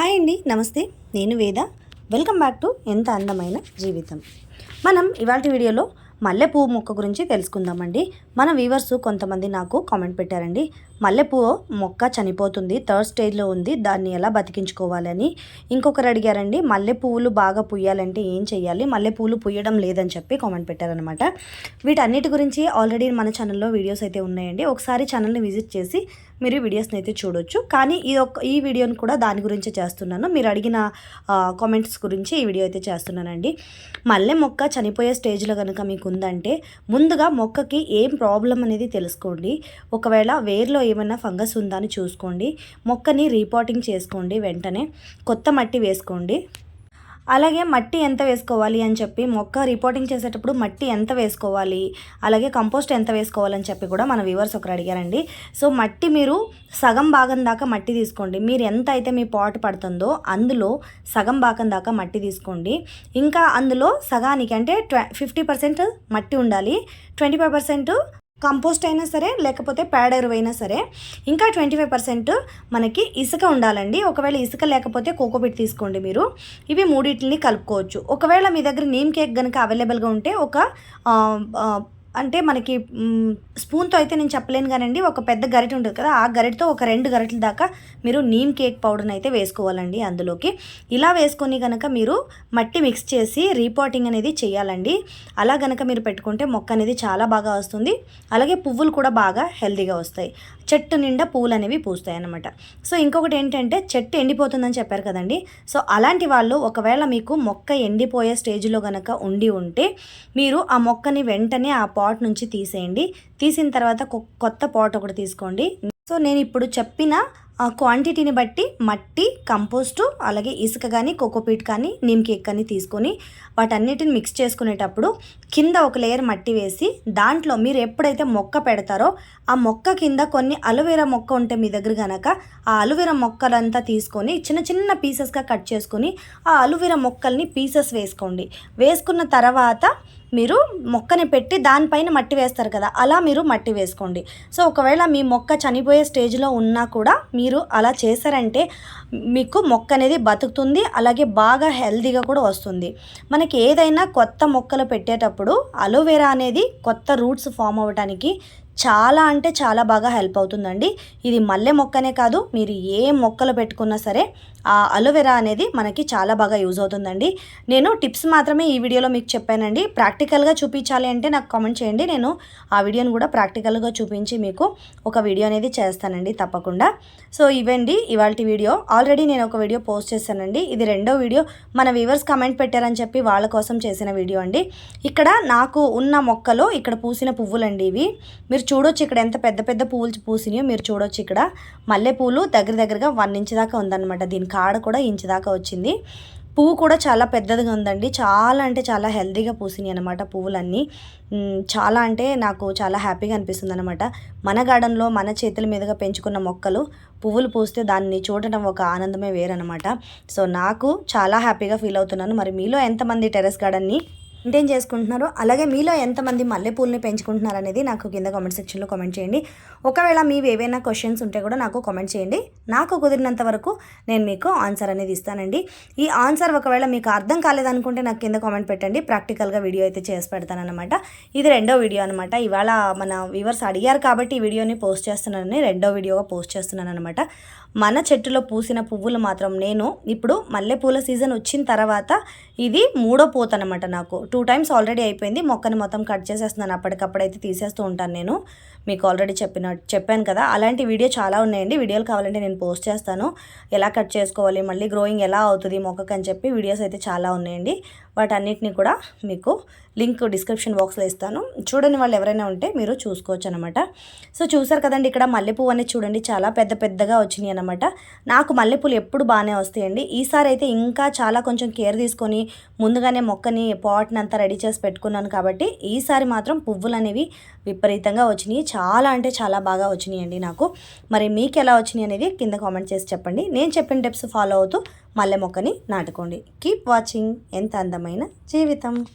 Hi అండి నమస్తే. నేను వేద. వెల్కమ్ బ్యాక్ టు ఎంత అందమైన జీవితం. మనం ఇవాళ వీడియోలో మల్లెపువ్వు మొక్క గురించి తెలుసుకుందామండి. మన వీవర్స్ కొంతమంది నాకు కామెంట్ పెట్టారండి. మల్లెపువ్వు మొక్క చనిపోతుంది థర్డ్ స్టేజ్లో ఉంది దాన్ని ఎలా బతికించుకోవాలని. ఇంకొకరు అడిగారండి మల్లెపూలు బాగా పుయ్యాలంటే ఏం చేయాలి మల్లెపూలు పుయ్యడం లేదని చెప్పి కామెంట్ పెట్టారనమాట వీటన్నిటి గురించి ఆల్రెడీ మన ఛానల్లో వీడియోస్ అయితే ఉన్నాయండి. ఒకసారి ఛానల్ని విజిట్ చేసి మీరు వీడియోస్ని అయితే చూడొచ్చు. కానీ ఈ ఒక్క ఈ వీడియోని కూడా దాని గురించి చేస్తున్నాను. మీరు అడిగిన కామెంట్స్ గురించి ఈ వీడియో అయితే చేస్తున్నానండి. మల్లె మొక్క చనిపోయే స్టేజ్లో కనుక మీకు ఉందంటే ముందుగా మొక్కకి ఏం ప్రాబ్లం అనేది తెలుసుకోండి. ఒకవేళ వేర్లో ఏమైనా ఫంగస్ ఉందా అని చూసుకోండి. మొక్కని రీపాటింగ్ చేసుకోండి వెంటనే. కొత్త మట్టి వేసుకోండి. అలాగే మట్టి ఎంత వేసుకోవాలి అని చెప్పి మొక్క రిపోర్టింగ్ చేసేటప్పుడు మట్టి ఎంత వేసుకోవాలి అలాగే కంపోస్ట్ ఎంత వేసుకోవాలని చెప్పి కూడా మన వ్యూవర్స్ ఒకరు అడిగారండి. సో మట్టి మీరు సగం భాగం దాకా మట్టి తీసుకోండి. మీరు ఎంత అయితే మీ పాట్ పడుతుందో అందులో సగం భాగం దాకా మట్టి తీసుకోండి. ఇంకా అందులో సగానికి అంటే ట్వ ఫిఫ్టీ పర్సెంట్ మట్టి ఉండాలి. ట్వంటీ ఫైవ్ పర్సెంట్ కంపోస్ట్ అయినా సరే లేకపోతే పేడ ఎరువైనా సరే ఇంకా ట్వంటీ ఫైవ్ పర్సెంట్ మనకి ఇసుక ఉండాలండి. ఒకవేళ ఇసుక లేకపోతే కోకోబిట్ తీసుకోండి మీరు. ఇవి మూడింటిని కలుపుకోవచ్చు. ఒకవేళ మీ దగ్గర నీమ్ కేక్ కనుక అవైలబుల్గా ఉంటే ఒక అంటే మనకి స్పూన్తో అయితే నేను చెప్పలేను కానండి. ఒక పెద్ద గరిటె ఉంటుంది కదా ఆ గరిటతో ఒక రెండు గరిటెల దాకా మీరు నీమ్ కేక్ పౌడర్ని అయితే వేసుకోవాలండి అందులోకి. ఇలా వేసుకొని కనుక మీరు మట్టి మిక్స్ చేసి రీపాటింగ్ అనేది చేయాలండి. అలా కనుక మీరు పెట్టుకుంటే మొక్క అనేది చాలా బాగా వస్తుంది. అలాగే పువ్వులు కూడా బాగా హెల్దీగా వస్తాయి. చెట్టు నిండా పూలు అనేవి పూస్తాయి అన్నమాట సో ఇంకొకటి ఏంటంటే చెట్టు ఎండిపోతుందని చెప్పారు కదండి. సో అలాంటి వాళ్ళు ఒకవేళ మీకు మొక్క ఎండిపోయే స్టేజ్లో కనుక ఉండి ఉంటే మీరు ఆ మొక్కని వెంటనే ఆ పాట్ నుంచి తీసేయండి. తీసిన తర్వాత కొత్త పాట్ ఒకటి తీసుకోండి. సో నేను ఇప్పుడు చెప్పిన ఆ క్వాంటిటీని బట్టి మట్టి కంపోస్టు అలాగే ఇసుక కానీ కోకోపీట్ కానీ నిమ్ కేక్ కానీ తీసుకొని వాటన్నిటిని మిక్స్ చేసుకునేటప్పుడు కింద ఒక లేయర్ మట్టి వేసి దాంట్లో మీరు ఎప్పుడైతే మొక్క పెడతారో ఆ మొక్క కింద కొన్ని అలోవెరా మొక్క ఉంటే మీ దగ్గర కనుక ఆ అలోవెరా మొక్కలంతా తీసుకొని చిన్న చిన్న పీసెస్గా కట్ చేసుకొని ఆ అలోవెరా మొక్కల్ని పీసెస్ వేసుకోండి. వేసుకున్న తర్వాత మీరు మొక్కని పెట్టి దానిపైన మట్టి వేస్తారు కదా అలా మీరు మట్టి వేసుకోండి. సో ఒకవేళ మీ మొక్క చనిపోయే స్టేజ్లో ఉన్నా కూడా మీరు అలా చేశారంటే మీకు మొక్క అనేది బతుకుతుంది అలాగే బాగా హెల్దీగా కూడా వస్తుంది. మనకి ఏదైనా కొత్త మొక్కలు పెట్టేటప్పుడు అలోవెరా అనేది కొత్త రూట్స్ ఫామ్ అవ్వడానికి చాలా అంటే చాలా బాగా హెల్ప్ అవుతుందండి. ఇది మల్లె మొక్కనే కాదు మీరు ఏ మొక్కలు పెట్టుకున్నా సరే ఆ అలోవెరా అనేది మనకి చాలా బాగా యూజ్ అవుతుందండి. నేను టిప్స్ మాత్రమే ఈ వీడియోలో మీకు చెప్పానండి. ప్రాక్టికల్గా చూపించాలి అంటే నాకు కామెంట్ చేయండి. నేను ఆ వీడియోని కూడా ప్రాక్టికల్గా చూపించి మీకు ఒక వీడియో అనేది చేస్తానండి తప్పకుండా. సో ఇవండి ఇవాళ వీడియో. ఆల్రెడీ నేను ఒక వీడియో పోస్ట్ చేశానండి. ఇది రెండో వీడియో. మన వ్యూవర్స్ కమెంట్ పెట్టారని చెప్పి వాళ్ళ కోసం చేసిన వీడియో అండి. ఇక్కడ నాకు ఉన్న మొక్కలో ఇక్కడ పూసిన పువ్వులండి ఇవి. మీరు చూడొచ్చు ఇక్కడ ఎంత పెద్ద పెద్ద పూలు పూసినాయో మీరు చూడొచ్చు ఇక్కడ. మల్లెపూలు దగ్గర దగ్గరగా వన్ ఇంచ్ దాకా ఉందన్నమాట. దీని కాడ కూడా ఇంచ్ దాకా వచ్చింది. పువ్వు కూడా చాలా పెద్దదిగా ఉందండి. చాలా అంటే చాలా హెల్తీగా పూసినాయి అనమాట పువ్వులన్నీ. చాలా అంటే నాకు చాలా హ్యాపీగా అనిపిస్తుంది అనమాట మన గార్డెన్లో మన చేతుల మీదుగా పెంచుకున్న మొక్కలు పువ్వులు పూస్తే దాన్ని చూడటం ఒక ఆనందమే వేరనమాట సో నాకు చాలా హ్యాపీగా ఫీల్ అవుతున్నాను. మరి మీలో ఎంతమంది టెరెస్ గార్డెన్ని మెయింటైన్ చేసుకుంటున్నారు అలాగే మీలో ఎంతమంది మల్లెపూలని పెంచుకుంటున్నారు అనేది నాకు కింద కామెంట్ సెక్షన్లో కామెంట్ చేయండి. ఒకవేళ మీవి ఏవైనా క్వశ్చన్స్ ఉంటే కూడా నాకు కామెంట్ చేయండి. నాకు కుదిరినంత వరకు నేను మీకు ఆన్సర్ అనేది ఇస్తానండి. ఈ ఆన్సర్ ఒకవేళ మీకు అర్థం కాలేదనుకుంటే నాకు కింద కామెంట్ పెట్టండి. ప్రాక్టికల్గా వీడియో అయితే చేసి పెడతానమాట ఇది రెండో వీడియో అనమాట ఇవాళ మన వ్యూవర్స్ అడిగారు కాబట్టి ఈ వీడియోని పోస్ట్ చేస్తున్నానని రెండో వీడియోగా పోస్ట్ చేస్తున్నాను అనమాట మన చెట్టులో పూసిన పువ్వులు మాత్రం నేను ఇప్పుడు మల్లెపూల సీజన్ వచ్చిన తర్వాత ఇది మూడో పూత అనమాట నాకు. టూ టైమ్స్ ఆల్రెడీ అయిపోయింది. మొక్కని మొత్తం కట్ చేసేస్తున్నాను. అప్పటికప్పుడైతే తీసేస్తూ ఉంటాను నేను. మీకు ఆల్రెడీ చెప్పిన చెప్పాను కదా. అలాంటి వీడియో చాలా ఉన్నాయండి. వీడియోలు కావాలంటే నేను పోస్ట్ చేస్తాను. ఎలా కట్ చేసుకోవాలి మళ్ళీ గ్రోయింగ్ ఎలా అవుతుంది మొక్కకు అని చెప్పి వీడియోస్ అయితే చాలా ఉన్నాయండి. వాటన్నిటిని కూడా మీకు లింక్ డిస్క్రిప్షన్ బాక్స్లో ఇస్తాను. చూడని వాళ్ళు ఎవరైనా ఉంటే మీరు చూసుకోవచ్చు అనమాట సో చూసారు కదండి ఇక్కడ మల్లెపూ అనేది చూడండి చాలా పెద్ద పెద్దగా వచ్చినాయి అనమాట నాకు మల్లెపూలు ఎప్పుడు బాగానే వస్తాయండి. ఈసారి అయితే ఇంకా చాలా కొంచెం కేర్ తీసుకొని ముందుగానే మొక్కని పాట్ని అంతా రెడీ చేసి పెట్టుకున్నాను కాబట్టి ఈసారి మాత్రం పువ్వులు అనేవి విపరీతంగా వచ్చినాయి. చాలా అంటే చాలా బాగా వచ్చినాయండి నాకు. మరి మీకు ఎలా వచ్చినాయి అనేది కింద కామెంట్ చేసి చెప్పండి. నేను చెప్పిన టిప్స్ ఫాలో అవుతూ మల్లె మొక్కని నాటుకోండి. కీప్ వాచింగ్ ఎంత అందమైన జీవితం.